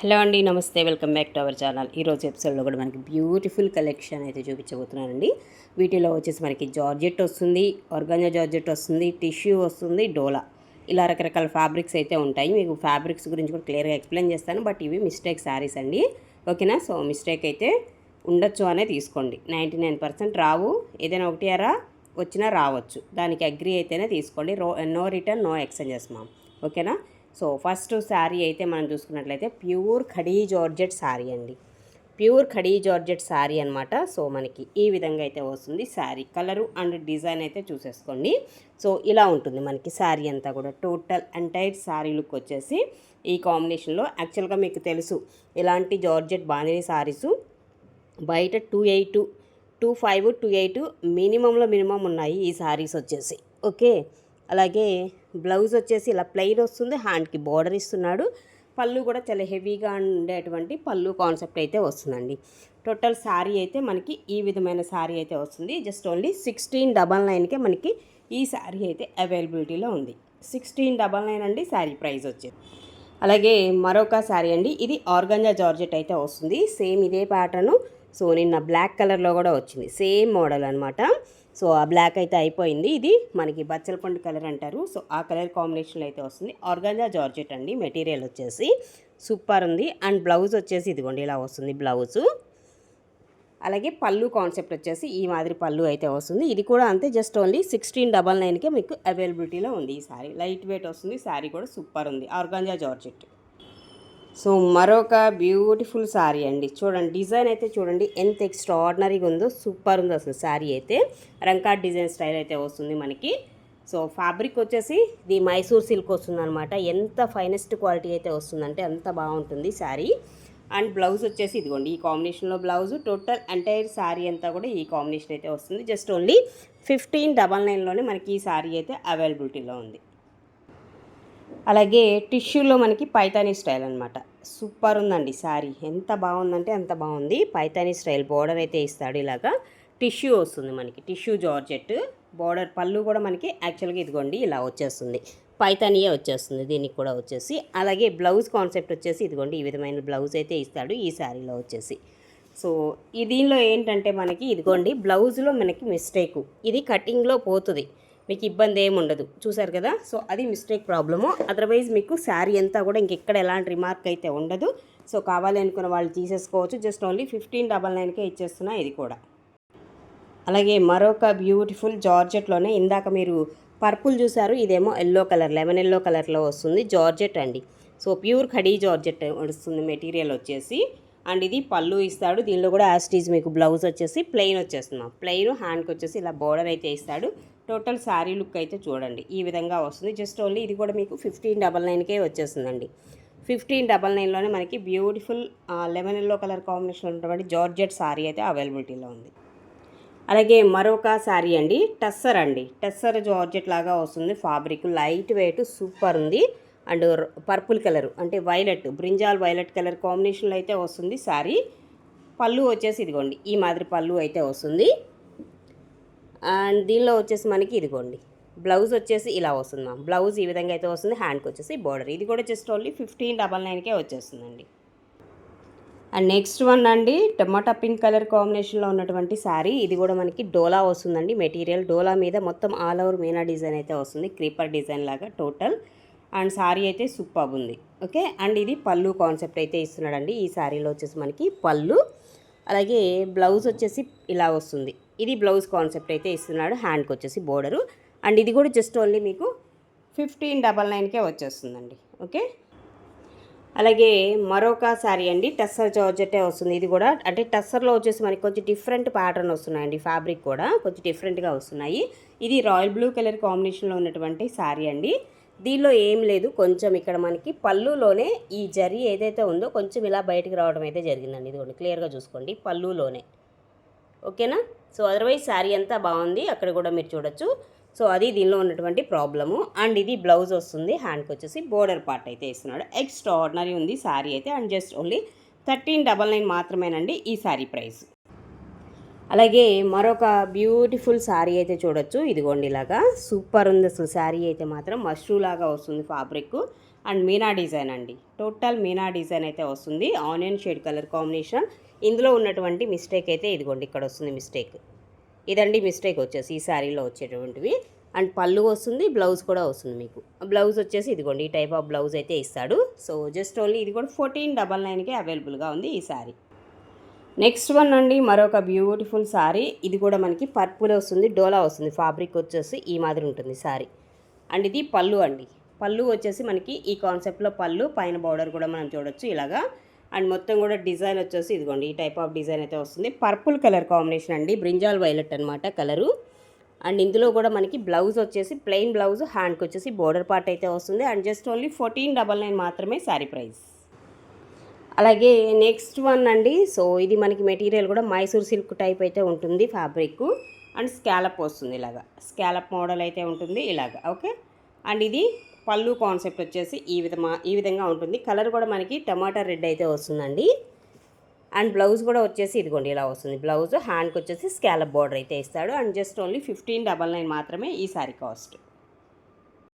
Hello అండి నమస్తే. Welcome back to our channel. ఈరోజు ఎపిసోడ్లో కూడా మనకి బ్యూటిఫుల్ కలెక్షన్ అయితే చూపించబోతున్నానండి. వీటిలో వచ్చేసి మనకి జార్జెట్ వస్తుంది ఆర్గాంజా జార్జెట్ వస్తుంది టిష్యూ వస్తుంది డోలా. ఇలా రకరకాల ఫ్యాబ్రిక్స్ అయితే ఉంటాయి. మీకు ఫ్యాబ్రిక్స్ గురించి కూడా క్లియర్గా ఎక్స్ప్లెయిన్ చేస్తాను. బట్ ఇవి మిస్టేక్ శారీస్ అండి. ఓకేనా? సో మిస్టేక్ అయితే ఉండొచ్చు అనే తీసుకోండి. నైంటీ నైన్ పర్సెంట్ రావు. ఏదైనా ఒకటి అరా వచ్చినా రావచ్చు. దానికి అగ్రి అయితేనే తీసుకోండి. రో no return no exchanges ma'am ఓకేనా? సో ఫస్ట్ శారీ అయితే మనం చూసుకున్నట్లయితే ప్యూర్ ఖడీ జార్జెట్ శారీ అండి. ప్యూర్ ఖడీ జార్జెట్ శారీ అనమాట సో మనకి ఈ విధంగా అయితే వస్తుంది శారీ. కలరు అండ్ డిజైన్ అయితే చూసేసుకోండి. సో ఇలా ఉంటుంది మనకి శారీ అంతా కూడా. టోటల్ ఎంటైర్ శారీ లుక్ వచ్చేసి ఈ కాంబినేషన్లో. యాక్చువల్గా మీకు తెలుసు ఇలాంటి జార్జెట్ బాందిని శారీసు బయట two eight two five two eight మినిమంలో minimum ఉన్నాయి ఈ శారీస్ వచ్చేసి. ఓకే? అలాగే బ్లౌజ్ వచ్చేసి ఇలా ప్లెయిన్ వస్తుంది హ్యాండ్కి బార్డర్ ఇస్తున్నాడు. పళ్ళు కూడా చాలా హెవీగా ఉండేటువంటి పళ్ళు కాన్సెప్ట్ అయితే వస్తుందండి. టోటల్ శారీ అయితే మనకి ఈ విధమైన శారీ అయితే వస్తుంది. జస్ట్ ఓన్లీ సిక్స్టీన్ డబల్ నైన్కే మనకి ఈ శారీ అయితే అవైలబిలిటీలో ఉంది. సిక్స్టీన్ డబల్ నైన్ అండి శారీ ప్రైస్ వచ్చేది అలాగే మరొక శారీ అండి ఇది ఆర్గంజా జార్జెట్ అయితే వస్తుంది. సేమ్ ఇదే ప్యాటర్ను సో నిన్న బ్లాక్ కలర్లో కూడా వచ్చింది. సేమ్ మోడల్ అనమాట సో ఆ బ్లాక్ అయితే అయిపోయింది. ఇది మనకి బచ్చల పండు కలర్ అంటారు. సో ఆ కలర్ కాంబినేషన్లో అయితే వస్తుంది. ఆర్గాంజా జార్జెట్ అండి. మెటీరియల్ వచ్చేసి సూపర్ ఉంది. అండ్ బ్లౌజ్ వచ్చేసి ఇదిగోండి ఇలా వస్తుంది బ్లౌజు. అలాగే పళ్ళు కాన్సెప్ట్ వచ్చేసి ఈ మాదిరి పళ్ళు అయితే వస్తుంది. ఇది కూడా అంతే జస్ట్ ఓన్లీ సిక్స్టీన్ డబల్ నైన్కే మీకు అవైలబిలిటీలో ఉంది ఈ శారీ లైట్ వెయిట్ వస్తుంది. శారీ కూడా సూపర్ ఉంది. Organza georgette. సో మరొక బ్యూటిఫుల్ శారీ అండి. చూడండి డిజైన్ అయితే చూడండి ఎంత ఎక్స్ట్రా ఆర్డినరీగా ఉందో సూపర్ ఉంది అసలు శారీ అయితే. రంకా డిజైన్ స్టైల్ అయితే వస్తుంది మనకి. సో ఫ్యాబ్రిక్ వచ్చేసి ఇది మైసూర్ సిల్క్ వస్తుంది అనమాట ఎంత ఫైనెస్ట్ క్వాలిటీ అయితే వస్తుందంటే అంత బాగుంటుంది శారీ. అండ్ బ్లౌజ్ వచ్చేసి ఇదిగోండి ఈ కాంబినేషన్లో బ్లౌజ్ టోటల్ ఎంటైర్ శారీ అంతా కూడా ఈ కాంబినేషన్ అయితే వస్తుంది. జస్ట్ ఓన్లీ ఫిఫ్టీన్ డబల్ నైన్లోనే మనకి ఈ శారీ అయితే అవైలబిలిటీలో ఉంది. అలాగే టిష్యూలో మనకి పైతానీ స్టైల్ అనమాట సూపర్ ఉందండి శారీ ఎంత బాగుందంటే అంత బాగుంది. పైతానీ స్టైల్ బోర్డర్ అయితే ఇస్తాడు ఇలాగా. టిష్యూ వస్తుంది మనకి. Tissue georgette. బోర్డర్ పళ్ళు కూడా మనకి యాక్చువల్గా ఇదిగోండి ఇలా వచ్చేస్తుంది. పైతానియే వచ్చేస్తుంది. దీనికి కూడా వచ్చేసి. అలాగే బ్లౌజ్ కాన్సెప్ట్ వచ్చేసి ఇదిగోండి ఈ విధమైన బ్లౌజ్ అయితే ఇస్తాడు ఈ శారీలో వచ్చేసి. సో ఈ దీనిలో ఏంటంటే మనకి ఇదిగోండి బ్లౌజ్లో మనకి మిస్టేకు. ఇది కటింగ్లో పోతుంది. మీకు ఇబ్బంది ఏమి ఉండదు. చూసారు కదా? సో అది మిస్టేక్ ప్రాబ్లము. అదర్వైజ్ మీకు శారీ అంతా కూడా ఇంకెక్కడ ఎలాంటి రిమార్క్ అయితే ఉండదు. సో కావాలి అనుకున్న వాళ్ళు తీసేసుకోవచ్చు. జస్ట్ ఓన్లీ ఫిఫ్టీన్ డబల్ నైన్కే ఇచ్చేస్తున్నా ఇది కూడా. అలాగే మరొక బ్యూటిఫుల్ జార్జెట్లోనే ఇందాక మీరు పర్పుల్ చూసారు ఇదేమో ఎల్లో కలర్ లెమన్ ఎల్లో కలర్లో వస్తుంది జార్జెట్ అండి. సో ప్యూర్ ఖడీ జార్జెట్ వస్తుంది మెటీరియల్ వచ్చేసి. అండ్ ఇది పళ్ళు ఇస్తాడు. దీనిలో కూడా యాస్టీజ్ మీకు బ్లౌజ్ వచ్చేసి ప్లెయిన్ వచ్చేస్తున్నాం ప్లెయిన్ హ్యాండ్కి వచ్చేసి ఇలా బోర్డర్ అయితే ఇస్తాడు. టోటల్ శారీ లుక్ అయితే చూడండి. ఈ విధంగా వస్తుంది. జస్ట్ ఓన్లీ ఇది కూడా మీకు ఫిఫ్టీన్ డబల్ నైన్కే వచ్చేస్తుందండి. ఫిఫ్టీన్ డబల్ నైన్లోనే మనకి beautiful lemon yellow colour combination ఉన్నటువంటి జార్జెట్ శారీ అయితే అవైలబిలిటీలో ఉంది. అలాగే మరొక శారీ అండి టస్సర్ అండి. టస్సర్ జార్జెట్ లాగా వస్తుంది. ఫ్యాబ్రిక్ లైట్ వెయిట్ సూపర్ ఉంది. అండ్ పర్పుల్ కలర్ అంటే వైలెట్ బ్రింజాల్ వైలెట్ కలర్ కాంబినేషన్లో అయితే వస్తుంది శారీ. పళ్ళు వచ్చేసి ఇదిగోండి ఈ మాదిరి పళ్ళు అయితే వస్తుంది. అండ్ దీనిలో వచ్చేసి మనకి ఇదిగోండి. బ్లౌజ్ వచ్చేసి ఇలా వస్తుంది మ్యామ్. బ్లౌజ్ ఈ విధంగా అయితే వస్తుంది. హ్యాండ్కి వచ్చేసి బార్డర్ ఇది కూడా జస్ట్ ఓన్లీ ఫిఫ్టీన్ డబల్ నైన్కే వచ్చేస్తుందండి. అండ్ నెక్స్ట్ వన్ అండి టమాటా పింక్ కలర్ కాంబినేషన్లో ఉన్నటువంటి శారీ. ఇది కూడా మనకి డోలా వస్తుందండి. మెటీరియల్ డోలా మీద మొత్తం ఆల్ ఓవర్ మీనా డిజైన్ అయితే వస్తుంది. క్రీపర్ డిజైన్ లాగా టోటల్. అండ్ శారీ అయితే సూపర్ ఉంది. ఓకే? అండ్ ఇది పళ్ళు కాన్సెప్ట్ అయితే ఇస్తున్నాడండి. ఈ శారీలో వచ్చేసి మనకి పళ్ళు. అలాగే బ్లౌజ్ వచ్చేసి ఇలా వస్తుంది. ఇది బ్లౌజ్ కాన్సెప్ట్ అయితే ఇస్తున్నాడు. హ్యాండ్కి వచ్చేసి బోర్డరు. అండ్ ఇది కూడా జస్ట్ ఓన్లీ మీకు ఫిఫ్టీన్ డబల్ నైన్కే వచ్చేస్తుందండి. ఓకే? అలాగే మరొక శారీ అండి. టస్సర్ జార్జెటే వస్తుంది. ఇది కూడా అంటే టస్సర్లో వచ్చేసి మనకి కొంచెం డిఫరెంట్ ప్యాటర్న్ వస్తున్నాయండి. ఫ్యాబ్రిక్ కూడా కొంచెం డిఫరెంట్గా వస్తున్నాయి. ఇది రాయల్ బ్లూ కలర్ కాంబినేషన్లో ఉన్నటువంటి శారీ అండి. దీనిలో ఏం లేదు. కొంచెం ఇక్కడ మనకి పళ్ళులోనే ఈ జరీ ఏదైతే ఉందో కొంచెం ఇలా బయటకు రావడం అయితే జరిగిందండి. ఇది క్లియర్గా చూసుకోండి. పళ్ళులోనే. ఓకేనా? సో అదర్వైజ్ శారీ అంతా బాగుంది. అక్కడ కూడా మీరు చూడొచ్చు. సో అది దీనిలో ఉన్నటువంటి ప్రాబ్లము. అండ్ ఇది బ్లౌజ్ వస్తుంది. హ్యాండ్కి వచ్చేసి బోర్డర్ పార్ట్ అయితే ఇస్తున్నాడు ఎక్స్ట్రా ఆర్డినరీ ఉంది శారీ అయితే. And just only thirteen double nine మాత్రమేనండి ఈ శారీ ప్రైస్. అలాగే మరొక బ్యూటిఫుల్ శారీ అయితే చూడొచ్చు. ఇదిగోండి ఇలాగా. సూపర్ ఉంది అసలు శారీ అయితే మాత్రం. మష్రూ లాగా వస్తుంది ఫ్యాబ్రిక్ అండ్ మీనా డిజైన్ అండి. టోటల్ మీనా డిజైన్ అయితే వస్తుంది. ఆనియన్ షేడ్ కలర్ కాంబినేషన్ ఇందులో ఉన్నటువంటి మిస్టేక్ అయితే ఇదిగోండి ఇక్కడ వస్తుంది మిస్టేక్. ఇదండి మిస్టేక్ వచ్చేసి ఈ శారీలో వచ్చేటువంటివి అండ్ పళ్ళు వస్తుంది బ్లౌజ్ కూడా వస్తుంది మీకు. బ్లౌజ్ వచ్చేసి ఇదిగోండి ఈ టైప్ ఆఫ్ బ్లౌజ్ అయితే ఇస్తాడు. సో జస్ట్ ఓన్లీ ఇది కూడా ఫోర్టీన్ డబల్ నైన్కే అవైలబుల్గా ఉంది ఈ శారీ. నెక్స్ట్ వన్ అండి మరొక బ్యూటిఫుల్ శారీ. ఇది కూడా మనకి పర్పుల్ వస్తుంది డోలా వస్తుంది ఫ్యాబ్రిక్ వచ్చేసి ఈ మాదిరి ఉంటుంది శారీ. అండ్ ఇది పళ్ళు అండి. పళ్ళు వచ్చేసి మనకి ఈ కాన్సెప్ట్లో పళ్ళు పైన బార్డర్ కూడా మనం చూడొచ్చు ఇలాగా. అండ్ మొత్తం కూడా డిజైన్ వచ్చేసి ఇదిగోండి ఈ టైప్ ఆఫ్ డిజైన్ అయితే వస్తుంది. పర్పుల్ కలర్ కాంబినేషన్ అండి బ్రింజాల్ వైలెట్ అనమాట కలరు అండ్ ఇందులో కూడా మనకి బ్లౌజ్ వచ్చేసి ప్లెయిన్ బ్లౌజ్ హ్యాండ్కి వచ్చేసి బోర్డర్ పార్ట్ అయితే వస్తుంది. And just only fourteen double nine మాత్రమే శారీ ప్రైస్ అలాగే నెక్స్ట్ వన్ అండి సో ఇది మనకి మెటీరియల్ కూడా మైసూర్ సిల్క్ టైప్ అయితే ఉంటుంది ఫ్యాబ్రిక్ అండ్ స్కాలప్ వస్తుంది ఇలాగా. స్కాలప్ మోడల్ అయితే ఉంటుంది ఇలాగా ఓకే అండ్ ఇది పళ్ళు కాన్సెప్ట్ వచ్చేసి ఈ విధమా ఈ విధంగా ఉంటుంది. కలర్ కూడా మనకి టమాటా రెడ్ అయితే వస్తుందండి. అండ్ బ్లౌజ్ కూడా వచ్చేసి ఇదిగోండి ఇలా వస్తుంది. బ్లౌజ్ హ్యాండ్కి వచ్చేసి స్కాలప్ బార్డర్ అయితే ఇస్తాడు. And just only fifteen double nine మాత్రమే ఈ సారీ కాస్ట్.